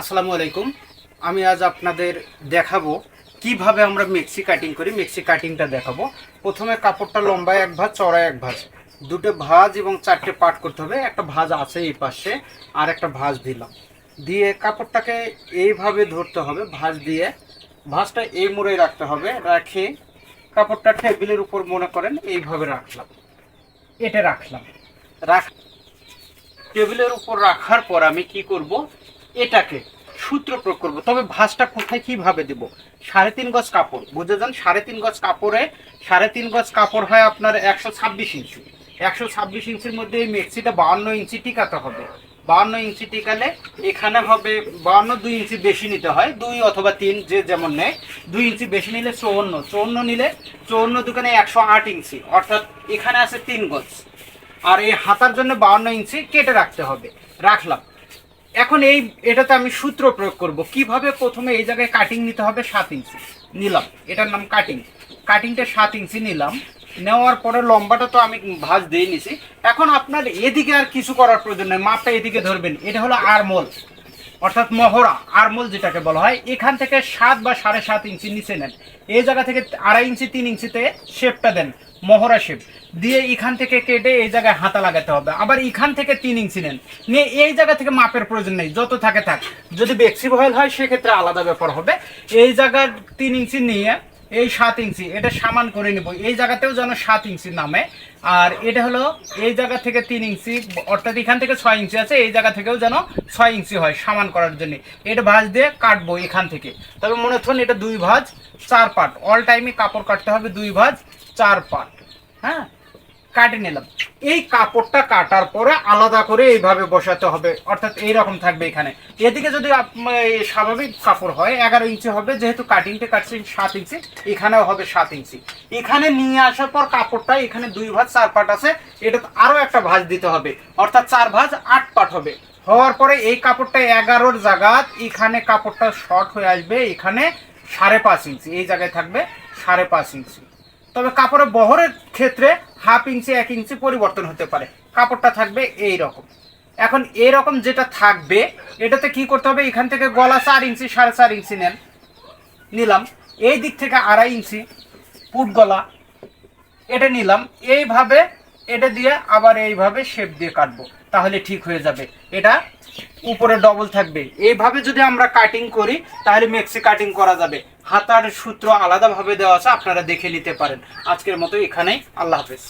আসসালামু আলাইকুম। আমি আজ আপনাদের দেখাবো কীভাবে আমরা মেক্সি কাটিং করি। মেক্সি কাটিংটা দেখাবো। প্রথমে কাপড়টা লম্বায় এক ভাঁজ চড়ায় এক ভাঁজ। দুটো ভাঁজ এবং চারটে পাট করতে হবে। একটা ভাঁজ আছে এই পাশে, আর একটা ভাঁজ দিলাম। দিয়ে কাপড়টাকে এইভাবে ধরতে হবে, ভাঁজ দিয়ে। ভাঁজটা এই মোড়ে রাখতে হবে, রাখে। কাপড়টা টেবিলের উপর মনে করেন, এইভাবে রাখলাম। এটা রাখলাম। রাখ টেবিলের উপর রাখার পর আমি কি করব? এটাকে সূত্র প্রয়োগ করব। তবে ভাঁজটা কোথায় কীভাবে দেব? সাড়ে তিন গজ কাপড়, বুঝে যান? সাড়ে তিন গজ কাপড়ে, সাড়ে তিন গজ কাপড় হয় আপনার একশো ছাব্বিশ ইঞ্চি। একশো ছাব্বিশ ইঞ্চির মধ্যে এই মেক্সিটা বাউন্ন ইঞ্চি টিকাতে হবে। বাউন্ন ইঞ্চি টিকালে এখানে হবে বাউন্ন দুই ইঞ্চি বেশি নিতে হয়। দুই অথবা তিন যে যেমন নেয়। দুই ইঞ্চি বেশি নিলে চৌন্ন চৌন্ন নিলে চৌন্ন দোকানে একশো আট ইঞ্চি। অর্থাৎ এখানে আছে তিন গজ। আর এই হাতার জন্য বাউন্ন ইঞ্চি কেটে রাখতে হবে। রাখলাম। এখন এই, এটাতে আমি সূত্র প্রয়োগ করব। কীভাবে প্রথমে এই জায়গায় কাটিং নিতে হবে? সাত ইঞ্চি। নিলাম। এটার নাম কাটিং কাটিংটা সাত ইঞ্চি নিলাম। নেওয়ার পরে লম্বাটা তো আমি ভাঁজ দিয়ে নিছি। এখন আপনার এদিকে আর কিছু করার প্রয়োজন নেই। মাপটা এদিকে ধরবেন। এটা হলো আরমোল অর্থাৎ মহড়া, আরমোল যেটাকে বলা হয়, এখান থেকে সাত বা সাড়ে সাত ইঞ্চি নিচে নেন। এই জায়গা থেকে আড়াই ইঞ্চি, তিন ইঞ্চিতে শেপটা দেন, মহড়া শেপ দিয়ে এখান থেকে কেটে এই জায়গায় হাতা লাগাতে হবে। আবার এখান থেকে তিন ইঞ্চি নেন। নিয়ে এই জায়গা থেকে মাপের প্রয়োজন নেই, যত থাকে থাক। যদি বেক্সি ভয়েল হয়, সেক্ষেত্রে আলাদা ব্যাপার হবে। এই জায়গার তিন ইঞ্চি নিয়ে এই সাত ইঞ্চি, এটা সামান করে নেব। এই জায়গাতেও যেন সাত ইঞ্চি নামে। আর এটা হলো এই জায়গা থেকে তিন ইঞ্চি, অর্থাৎ এখান থেকে ছয় ইঞ্চি আছে, এই জায়গা থেকেও যেন ছয় ইঞ্চি হয় সামান করার জন্য। এটা ভাঁজ দিয়ে কাটবো এখান থেকে। তবে মনে হচ্ছেন এটা দুই ভাঁজ, চার পাট। অল টাইমে কাপড় কাটতে হবে দুই ভাঁজ, চার পাট। হ্যাঁ? কাটে নিলাম। এই কাপড়টা কাটার পরে আলাদা করে এইভাবে বসাতে হবে। অর্থাৎ এইরকম থাকবে এখানে। এদিকে যদি স্বাভাবিক কাপড় হয়, এগারো ইঞ্চি হবে, যেহেতু কাটিংটা কাটছি সাত ইঞ্চি, এখানেও হবে সাত ইঞ্চি। এখানে নিয়ে আসার পর কাপড়টা, এখানে দুই ভাঁজ, চার পাট আছে, এটা আরও একটা ভাঁজ দিতে হবে। অর্থাৎ চার ভাঁজ, আট পাট হবে। হওয়ার পরে এই কাপড়টা এগারোর জায়গাত, এখানে কাপড়টা শর্ট হয়ে আসবে, এখানে সাড়ে পাঁচ ইঞ্চি, এই জায়গায় থাকবে সাড়ে পাঁচ ইঞ্চি। তবে কাপড়ের বহরের ক্ষেত্রে হাফ ইঞ্চি, এক ইঞ্চি পরিবর্তন হতে পারে। কাপড়টা থাকবে এই রকম। এখন এরকম যেটা থাকবে, এটাতে কি করতে হবে? এখান থেকে গলা চার ইঞ্চি, সাড়ে চার ইঞ্চি নেন। নিলাম। এই দিক থেকে আড়াই ইঞ্চি, পুট গলা, এটা নিলাম। এইভাবে এটা দিয়ে আবার এইভাবে শেপ দিয়ে কাটবো, তাহলে ঠিক হয়ে যাবে। এটা উপরে ডবল থাকবে। এইভাবে যদি আমরা কাটিং করি, তাহলে মেক্সি কাটিং করা যাবে। হাতার সূত্র আলাদাভাবে দেওয়া আছে, আপনারা দেখে নিতে পারেন। আজকের মতো এখানেই, আল্লাহ হাফেজ।